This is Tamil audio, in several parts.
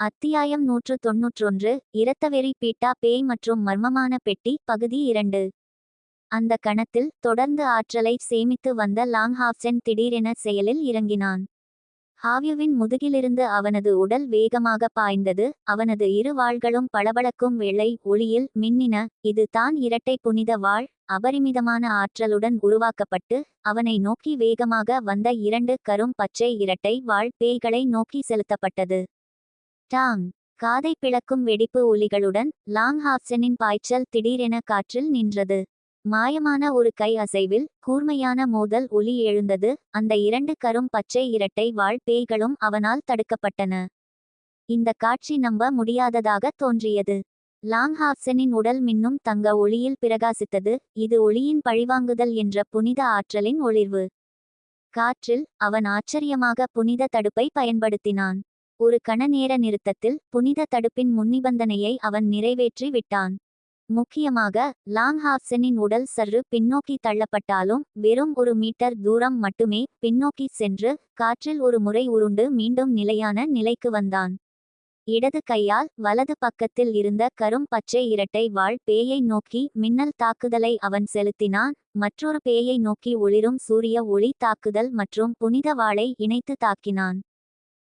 அத்தியாயம் நூற்று தொன்னூற்றொன்று இரத்தவெறி பீட்டா பேய் மற்றும் மர்மமான பெட்டி பகுதி இரண்டு. அந்த கணத்தில் தொடர்ந்து ஆற்றலை சேமித்து வந்த லாங்ஹாப்சென் திடீரென செயலில் இறங்கினான். ஹாவ்யுவின் முதுகிலிருந்து அவனது உடல் வேகமாக பாய்ந்தது அவனது இரு வாள்களும் பளபளக்கும் வெள்ளை ஒளியில் மின்னின இது தான் இரட்டை புனித வாள் அபரிமிதமான ஆற்றலுடன் உருவாக்கப்பட்டு அவனை நோக்கி வேகமாக வந்த இரண்டு கரும் பச்சை இரட்டை வாள் பேய்களை நோக்கி செலுத்தப்பட்டது. டாங் காதை பிளக்கும் வெடிப்பு ஒலிகளுடன் லாங் ஹாப்சனின் பாய்ச்சல் திடீரென காற்றில் நின்றது. மாயமான ஒரு கை அசைவில் கூர்மையான மோதல் ஒலி எழுந்தது. அந்த இரண்டு கரும் பச்சை இரட்டை வாழ் பேய்களும் அவனால் தடுக்கப்பட்டன. இந்த காட்சி நம்ப முடியாததாக தோன்றியது. லாங் ஹாப்சனின் உடல் மின்னும் தங்க ஒளியில் பிரகாசித்தது. இது ஒளியின் பழிவாங்குதல் என்ற புனித ஆற்றலின் ஒளிர்வு. காற்றில் அவன் ஆச்சரியமாக புனித தடுப்பை பயன்படுத்தினான். ஒரு கணநேர நிறுத்தத்தில் புனித தடுப்பின் முன்னிபந்தனையை அவன் நிறைவேற்றி விட்டான். முக்கியமாக லாங்ஹாப்சனின் உடல் சற்று பின்னோக்கி தள்ளப்பட்டாலும் வெறும் ஒரு மீட்டர் தூரம் மட்டுமே பின்னோக்கி சென்று காற்றில் ஒரு முறை உருண்டு மீண்டும் நிலையான நிலைக்கு வந்தான். இடது கையால் வலது பக்கத்தில் இருந்த கரும் பச்சை இரட்டை வாழ் பேயை நோக்கி மின்னல் தாக்குதலை அவன் செலுத்தினான் மற்றொரு பேயை நோக்கி ஒளிரும் சூரிய ஒளி தாக்குதல் மற்றும் புனித வாளை இணைத்து தாக்கினான்.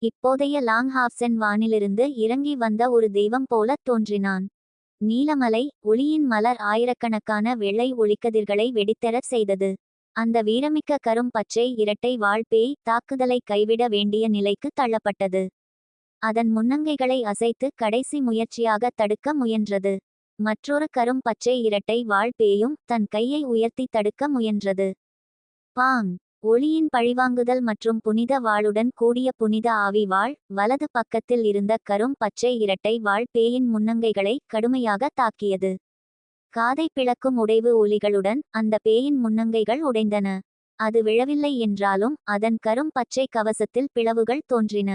இப்போதைய லாங் ஹாப்சன் வானிலிருந்து இறங்கி வந்த ஒரு தெய்வம் போல தோன்றினான். நீலமலை ஒளியின் மலர் ஆயிரக்கணக்கான வெள்ளை ஒளிக்கதிர்களை வெடித்தெறச் செய்தது. அந்த வீரமிக்க கரும் பச்சை இரட்டை வாழ்பேய் தாக்குதலை கைவிட வேண்டிய நிலைக்கு தள்ளப்பட்டது. அதன் முன்னங்கைகளை அசைத்து கடைசி முயற்சியாக தடுக்க முயன்றது. மற்றொரு கரும் பச்சை இரட்டை வாழ்பேயும் தன் கையை உயர்த்தி தடுக்க முயன்றது. பாங்! ஒளியின் பழிவாங்குதல் மற்றும் புனித வாளுடன் கூடிய புனித ஆவி வாழ் வலது பக்கத்தில் இருந்த கரும் பச்சை இரட்டை வாழ் பேயின் முன்னங்கைகளை கடுமையாக தாக்கியது. காதை பிளக்கும் உடைவு ஒலிகளுடன் அந்த பேயின் முன்னங்கைகள் உடைந்தன. அது விழவில்லை என்றாலும் அதன் கரும் பச்சை கவசத்தில் பிளவுகள் தோன்றின.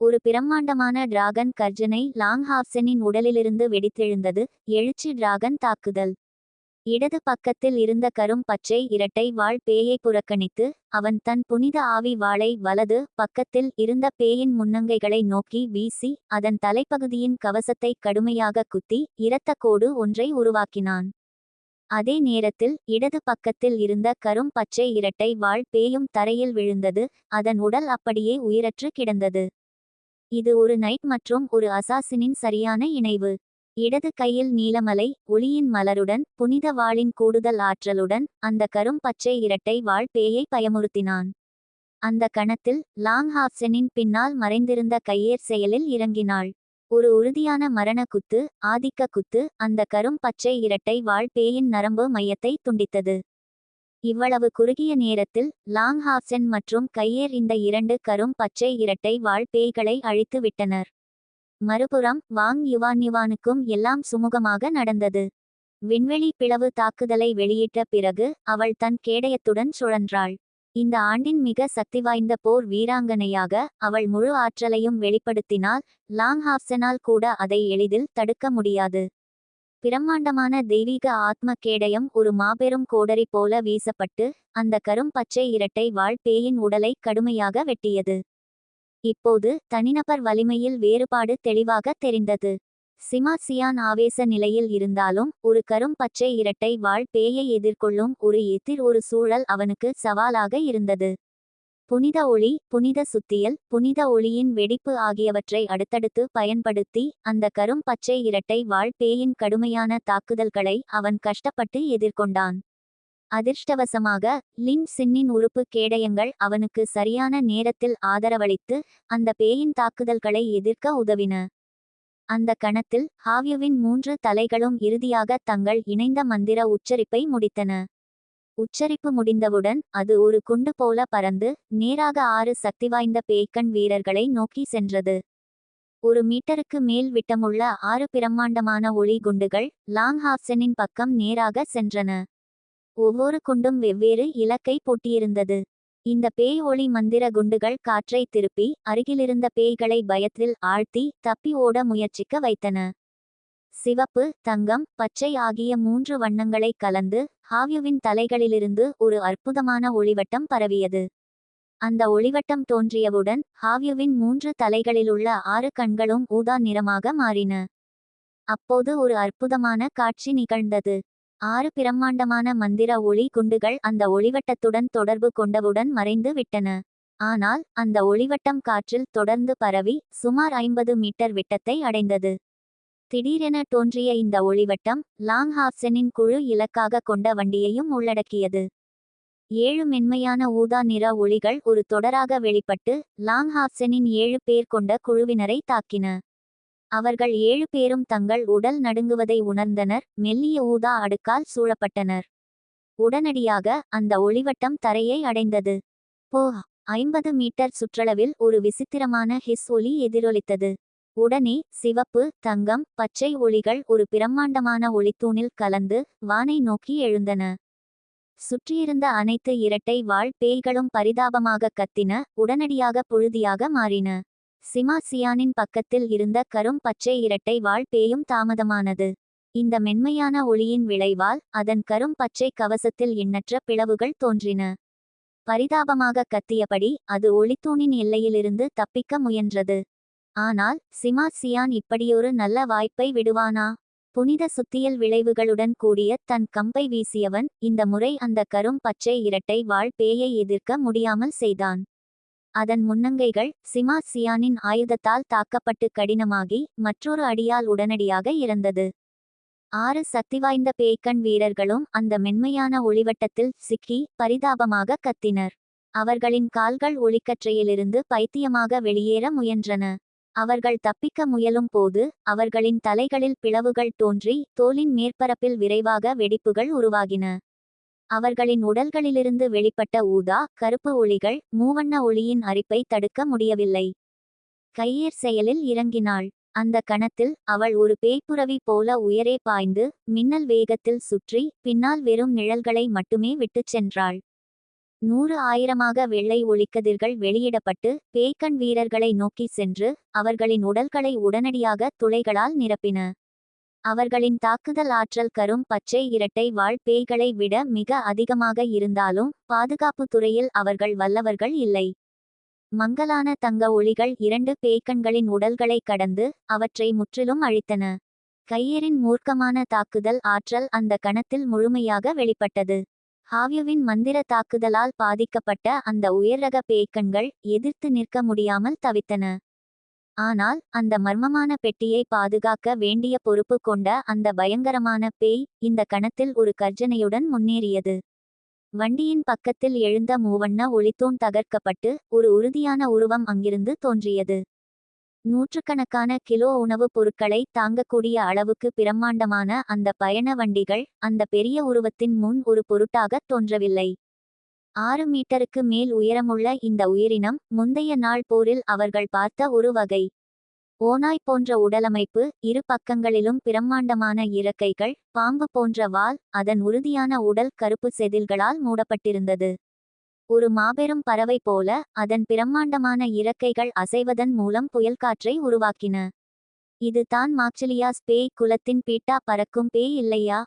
ஒரு பிரம்மாண்டமான டிராகன் கர்ஜனை லாங் ஹாப்சனின் உடலிலிருந்து வெடித்தெழுந்தது எழுச்சி டிராகன் தாக்குதல். இடது பக்கத்தில் இருந்த கரும் பச்சை இரட்டை வாழ் பேயை புறக்கணித்து அவன் தன் புனித ஆவி வாளை வலது பக்கத்தில் இருந்த பேயின் முன்னங்கைகளை நோக்கி வீசி அதன் தலைப்பகுதியின் கவசத்தை கடுமையாக குத்தி இரத்த கோடு ஒன்றை உருவாக்கினான். அதே நேரத்தில் இடது பக்கத்தில் இருந்த கரும் பச்சை இரட்டை வாழ் பேயும் தரையில் விழுந்தது அதன் உடல் அப்படியே உயிரற்று கிடந்தது. இது ஒரு நைட் மற்றும் ஒரு அசாசினின் சரியான இணைவு. இடது கையில் நீலமலை ஒளியின் மலருடன் புனித வாளின் கூடுதல் ஆற்றலுடன் அந்த கரும் பச்சை இரட்டை வாழ் பேயை பயமுறுத்தினான். அந்த கணத்தில் லாங் ஹாப்சனின் பின்னால் மறைந்திருந்த கையேர் செயலில் இறங்கினாள். ஒரு உறுதியான மரண குத்து ஆதிக்க குத்து அந்த கரும் பச்சை இரட்டை வாழ் பேயின் நரம்பு மையத்தை துண்டித்தது. இவ்வளவு குறுகிய நேரத்தில் லாங் ஹாப்சன் மற்றும் கையேர் இந்த இரண்டு கரும் பச்சை இரட்டை வாழ் பேய்களை அழித்து விட்டனர். மறுபுறம் வாங் யுவான்யுவானுக்கும் எல்லாம் சுமூகமாக நடந்தது. விண்வெளி பிளவு தாக்குதலை வெளியிட்ட பிறகு அவள் தன் கேடயத்துடன் சுழன்றாள். இந்த ஆண்டின் மிக சக்திவாய்ந்த போர் வீராங்கனையாக அவள் முழு ஆற்றலையும் வெளிப்படுத்தினால் லாங் ஹாப்சனால் கூட அதை எளிதில் தடுக்க முடியாது. பிரம்மாண்டமான தெய்வீக ஆத்ம கேடயம் ஒரு மாபெரும் கோடரி போல வீசப்பட்டு அந்த கரும் பச்சை இரட்டை வாழ் பேயின் உடலை கடுமையாக வெட்டியது. இப்போது தனிநபர் வலிமையில் வேறுபாடு தெளிவாக தெரிந்தது. சிமா சியான் ஆவேச நிலையில் இருந்தாலும் ஒரு கரும் பச்சை இரட்டை வாழ் பேயை எதிர்கொள்ளும் ஒரு எதிர் ஒரு சூழல் அவனுக்கு சவாலாக இருந்தது. புனித ஒளி புனித சுத்தியல் புனித ஒளியின் வெடிப்பு ஆகியவற்றை அடுத்தடுத்து பயன்படுத்தி அந்த கரும் பச்சை இரட்டை வாழ் பேயின் கடுமையான தாக்குதல்களை அவன் கஷ்டப்பட்டு எதிர்கொண்டான். அதிர்ஷ்டவசமாக லின் சின்னின் உறுப்பு கேடயங்கள் அவனுக்கு சரியான நேரத்தில் ஆதரவளித்து அந்த பேயின் தாக்குதல்களை எதிர்க்க உதவின. அந்த கணத்தில் ஹாவ்யுவின் மூன்று தலைகளும் இறுதியாக தங்கள் இணைந்த மந்திர உச்சரிப்பை முடித்தன. உச்சரிப்பு முடிந்தவுடன் அது ஒரு குண்டு போல பறந்து நேராக ஆறு சக்திவாய்ந்த பேய்க்கண் வீரர்களை நோக்கி சென்றது. ஒரு மீட்டருக்கு மேல் விட்டமுள்ள ஆறு பிரம்மாண்டமான ஒளி குண்டுகள் லாங் ஹாப்சனின் பக்கம் நேராக சென்றன. ஒவ்வொரு குண்டும் வெவ்வேறு இலக்கை பொட்டியிருந்தது. இந்த பேய் ஒளி மந்திர குண்டுகள் காற்றை திருப்பி அருகிலிருந்த பேய்களை பயத்தில் ஆழ்த்தி தப்பி ஓட முயற்சிக்க வைத்தன. சிவப்பு தங்கம் பச்சை ஆகிய மூன்று வண்ணங்களை கலந்து ஹாவ்யுவின் தலைகளிலிருந்து ஒரு அற்புதமான ஒளிவட்டம் பரவியது. அந்த ஒளிவட்டம் தோன்றியவுடன் ஹாவ்யுவின் மூன்று தலைகளிலுள்ள ஆறு கண்களும் ஊதா நிறமாக மாறின. அப்போது ஒரு அற்புதமான காட்சி நிகழ்ந்தது. ஆறு பிரம்மாண்டமான மந்திர ஒளி குண்டுகள் அந்த ஒளிவட்டத்துடன் தொடர்பு கொண்டவுடன் மறைந்து விட்டன. ஆனால் அந்த ஒளிவட்டம் காற்றில் தொடர்ந்து பரவி சுமார் ஐம்பது மீட்டர் விட்டத்தை அடைந்தது. திடீரென தோன்றிய இந்த ஒளிவட்டம் லாங் ஹாப்சனின் குழு இலக்காக கொண்ட வண்டியையும் உள்ளடக்கியது. ஏழு மென்மையான ஊதா நிற ஒளிகள் ஒரு தொடராக வெளிப்பட்டு லாங் ஹாப்சனின் ஏழு பேர் கொண்ட குழுவினரை தாக்கின. அவர்கள் ஏழு பேரும் தங்கள் உடல் நடுங்குவதை உணர்ந்தனர். மெல்லிய ஊதா அடுக்கால் சூழப்பட்டனர். உடனடியாக அந்த ஒளிவட்டம் தரையை அடைந்தது. போ ஐம்பது மீட்டர் சுற்றளவில் ஒரு விசித்திரமான ஹிஸ் ஒலி எதிரொலித்தது. உடனே சிவப்பு தங்கம் பச்சை ஒளிகள் ஒரு பிரம்மாண்டமான ஒளித்தூணில் கலந்து வானை நோக்கி எழுந்தன. சுற்றியிருந்த அனைத்து இரட்டை வாழ் பேய்களும் பரிதாபமாக கத்தின உடனடியாக புழுதியாக மாறின. சிமா சியானின் பக்கத்தில் இருந்த கரும் பச்சை இரட்டை வாழ் பேயும் தாமதமானது. இந்த மென்மையான ஒளியின் விளைவால் அதன் கரும் பச்சை கவசத்தில் எண்ணற்ற பிளவுகள் தோன்றின. பரிதாபமாக கத்தியபடி அது ஒளித்தூணின் எல்லையிலிருந்து தப்பிக்க முயன்றது. ஆனால் சிமா சியான் இப்படியொரு நல்ல வாய்ப்பை விடுவானா புனித சுத்தியல் விளைவுகளுடன் கூடிய தன் கம்பை வீசியவன் இந்த முறை அந்த கரும் பச்சை இரட்டை வாழ் பேயை எதிர்க்க முடியாமல் செய்தான். அதன் முன்னங்கைகள் சிமா சியானின் ஆயுதத்தால் தாக்கப்பட்டு கடினமாகி மற்றொரு அடியால் உடனடியாக இறந்தது. ஆறு சக்திவாய்ந்த பேய்க்கண் வீரர்களும் அந்த மென்மையான ஒளிவட்டத்தில் சிக்கி பரிதாபமாக கத்தினர். அவர்களின் கால்கள் ஒளிக்கற்றையிலிருந்து பைத்தியமாக வெளியேற முயன்றன. அவர்கள் தப்பிக்க முயலும் போது அவர்களின் தலைகளில் பிளவுகள் தோன்றி தோலின் மேற்பரப்பில் விரைவாக வெடிப்புகள் உருவாகின. அவர்களின் உடல்களிலிருந்து வெளிப்பட்ட ஊதா கருப்பு ஒளிகள் மூவண்ண ஒளியின் அரிப்பை தடுக்க முடியவில்லை. கையேர் செயலில் இறங்கினாள். அந்த கணத்தில் அவள் ஒரு பேய்ப்புறவி போல உயரே பாய்ந்து மின்னல் வேகத்தில் சுற்றி பின்னால் வெறும் நிழல்களை மட்டுமே விட்டுச் சென்றாள். நூறு ஆயிரமாக வெள்ளை ஒளிக்கதிர்கள் வெளியிடப்பட்டு பேய்க்கண் வீரர்களை நோக்கி சென்று அவர்களின் உடல்களை உடனடியாக துளைகளால் நிரப்பின. அவர்களின் தாக்குதல் ஆற்றல் கரும் பச்சை இரட்டை வாழ் பேய்களை விட மிக அதிகமாக இருந்தாலும் பாதுகாப்பு துறையில் அவர்கள் வல்லவர்கள் இல்லை. மங்கலான தங்க ஒளிகள் இரண்டு பேய்க்கண்களின் உடல்களை கடந்து அவற்றை முற்றிலும் அழித்தன. கையரின் மூர்க்கமான தாக்குதல் ஆற்றல் அந்த கணத்தில் முழுமையாக வெளிப்பட்டது. ஹாவ்யுவின் மந்திர தாக்குதலால் பாதிக்கப்பட்ட அந்த உயர்ரக பேய்கண்கள் எதிர்த்து நிற்க முடியாமல் தவித்தன. ஆனால் அந்த மர்மமான பெட்டியை பாதுகாக்க வேண்டிய பொறுப்பு கொண்ட அந்த பயங்கரமான பேய் இந்த கணத்தில் ஒரு கர்ஜனையுடன் முன்னேறியது. வண்டியின் பக்கத்தில் எழுந்த மூவண்ண ஒளித்தூண் தகர்க்கப்பட்டு ஒரு உறுதியான உருவம் அங்கிருந்து தோன்றியது. நூற்றுக்கணக்கான கிலோ உணவுப் பொருட்களை தாங்கக்கூடிய அளவுக்கு பிரம்மாண்டமான அந்த பயண வண்டிகள் அந்த பெரிய உருவத்தின் முன் ஒரு பொருட்டாகத் தோன்றவில்லை. ஆறு மீட்டருக்கு மேல் உயரமுள்ள இந்த உயிரினம் முந்தைய நாள் போரில் அவர்கள் பார்த்த ஒரு வகை. ஓநாய் போன்ற உடலமைப்பு இரு பக்கங்களிலும் பிரம்மாண்டமான இறக்கைகள் பாம்பு போன்ற வால் அதன் உறுதியான உடல் கருப்பு செதில்களால் மூடப்பட்டிருந்தது. ஒரு மாபெரும் பறவை போல அதன் பிரம்மாண்டமான இறக்கைகள் அசைவதன் மூலம் புயல்காற்றை உருவாக்கின. இது தான் மாக்சிலியாஸ் பேய் குலத்தின் பீட்டா பறக்கும் பேய் இல்லையா?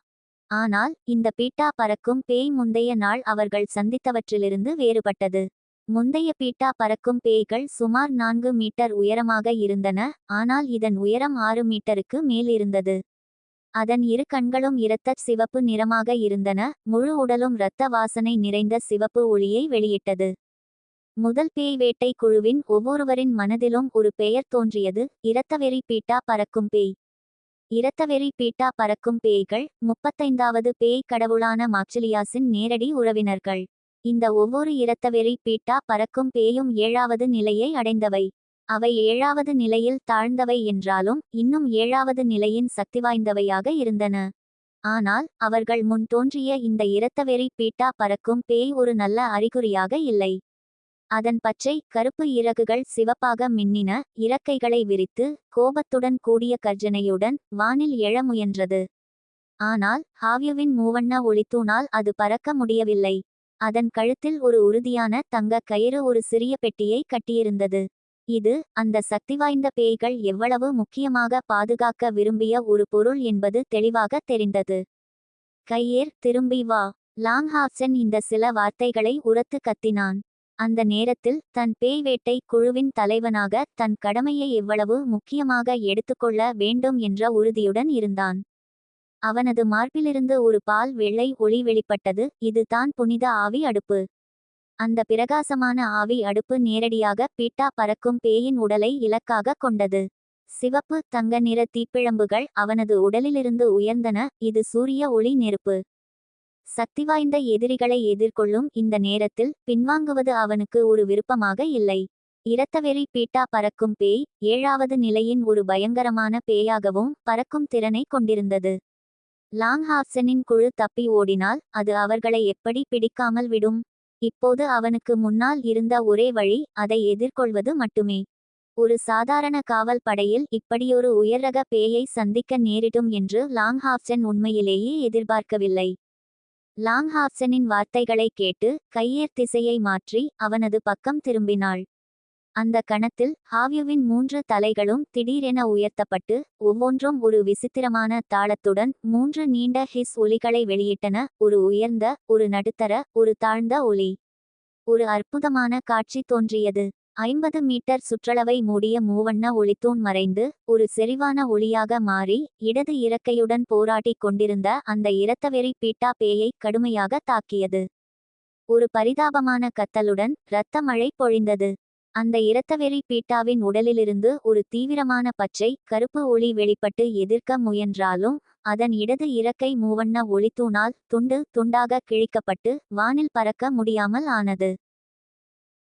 ஆனால் இந்த பீட்டா பறக்கும் பேய் முந்தைய நாள் அவர்கள் சந்தித்தவற்றிலிருந்து வேறுபட்டது. முந்தைய பீட்டா பறக்கும் பேய்கள் சுமார் நான்கு மீட்டர் உயரமாக இருந்தன ஆனால் இதன் உயரம் ஆறு மீட்டருக்கு மேல் இருந்தது அதன் இரு கண்களும் இரத்த சிவப்பு நிறமாக இருந்தன முழு உடலும் இரத்த வாசனை நிறைந்த சிவப்பு ஒளியை வெளியிட்டது. முதல் பேய் வேட்டை குழுவின் ஒவ்வொருவரின் மனதிலும் ஒரு பெயர் தோன்றியது இரத்தவெறி பீட்டா பறக்கும் பேய். இரத்தவெறி பீட்டா பறக்கும் பேய்கள் முப்பத்தைந்தாவது பேய் கடவுளான மாக்சிலியாஸின் நேரடி உறவினர்கள். இந்த ஒவ்வொரு இரத்தவெறி பீட்டா பறக்கும் பேயும் ஏழாவது நிலையை அடைந்தவை. அவை ஏழாவது நிலையில் தாழ்ந்தவை என்றாலும் இன்னும் ஏழாவது நிலையின் சக்திவாய்ந்தவையாக இருந்தன. ஆனால் அவர்கள் முன் தோன்றிய இந்த இரத்தவெறி பீட்டா பறக்கும் பேய் ஒரு நல்ல அறிகுறியாக இல்லை. அதன் பச்சை கருப்பு இறகுகள் சிவப்பாக மின்னின இறக்கைகளை விரித்து கோபத்துடன் கூடிய கர்ஜனையுடன் வானில் எழ முயன்றது. ஆனால் ஹாவ்யுவின் மூவண்ண ஒளித்தூணால் அது பறக்க முடியவில்லை. அதன் கழுத்தில் ஒரு உறுதியான தங்க கயிறு ஒரு சிறிய பெட்டியை கட்டியிருந்தது. இது அந்த சக்திவாய்ந்த பேய்கள் எவ்வளவு முக்கியமாக பாதுகாக்க விரும்பிய ஒரு பொருள் என்பது தெளிவாக தெரிந்தது. கையேர் திரும்பி வா. லாங்ஹாப்சன் இந்த சில வார்த்தைகளை உரத்து கத்தினான். அந்த நேரத்தில் தன் பேய் வேட்டை குழுவின் தலைவனாக தன் கடமையை எவ்வளவு முக்கியமாக எடுத்துக்கொள்ள வேண்டும் என்ற உறுதியுடன் இருந்தான். அவனது மார்பிலிருந்து ஒரு பால் வெள்ளை ஒளி வெளிப்பட்டது. இது தான் புனித ஆவி அடுப்பு. அந்த பிரகாசமான ஆவி அடுப்பு நேரடியாக பீட்டா பறக்கும் பேயின் உடலை இலக்காக கொண்டது. சிவப்பு தங்க நிற தீப்பிழம்புகள் அவனது உடலிலிருந்து உயர்ந்தன. இது சூரிய ஒளி நெருப்பு. சக்திவாய்ந்த எதிரிகளை எதிர்கொள்ளும் இந்த நேரத்தில் பின்வாங்குவது அவனுக்கு ஒரு விருப்பமாக இல்லை. இரத்தவெறி பீட்டா பறக்கும் பேய் ஏழாவது நிலையின் ஒரு பயங்கரமான பேயாகவும் பறக்கும் திறனை கொண்டிருந்தது. லாங்ஹாப்சனின் குழு தப்பி ஓடினால் அது அவர்களை எப்படி பிடிக்காமல் விடும்? இப்போது அவனுக்கு முன்னால் இருந்த ஒரே வழி அதை எதிர்கொள்வது மட்டுமே. ஒரு சாதாரண காவல் படையில் இப்படியொரு உயர்ரக பேயை சந்திக்க நேரிடும் என்று லாங்ஹாப்சன் உண்மையிலேயே எதிர்பார்க்கவில்லை. லாங்ஹாப்சனின் வார்த்தைகளை கேட்டு கையேர் திசையை மாற்றி அவனது பக்கம் திரும்பினாள். அந்த கணத்தில் ஹாவ்யுவின் மூன்று தலைகளும் திடீரென உயர்த்தப்பட்டு ஒவ்வொன்றும் ஒரு விசித்திரமான தாளத்துடன் மூன்று நீண்ட ஹிஸ் ஒலிகளை வெளியிட்டன. ஒரு உயர்ந்த ஒரு நடுத்தர ஒரு தாழ்ந்த ஒலி. ஒரு அற்புதமான காட்சி தோன்றியது. ஐம்பது மீட்டர் சுற்றளவை மூடிய மூவண்ண ஒளித்தூண் மறைந்து ஒரு செறிவான ஒளியாக மாறி இடது இறக்கையுடன் போராடிக் கொண்டிருந்த அந்த இரத்தவெறி பீட்டா பேயை கடுமையாக தாக்கியது. ஒரு பரிதாபமான கத்தலுடன் இரத்த மழை பொழிந்தது. அந்த இரத்தவெறி பீட்டாவின் உடலிலிருந்து ஒரு தீவிரமான பச்சை கருப்பு ஒளி வெளிப்பட்டு எதிர்க்க முயன்றாலும் அதன் இடது இறக்கை மூவண்ண ஒளித்தூணால் துண்டு துண்டாக கிழிக்கப்பட்டு வானில் பறக்க முடியாமல் ஆனது.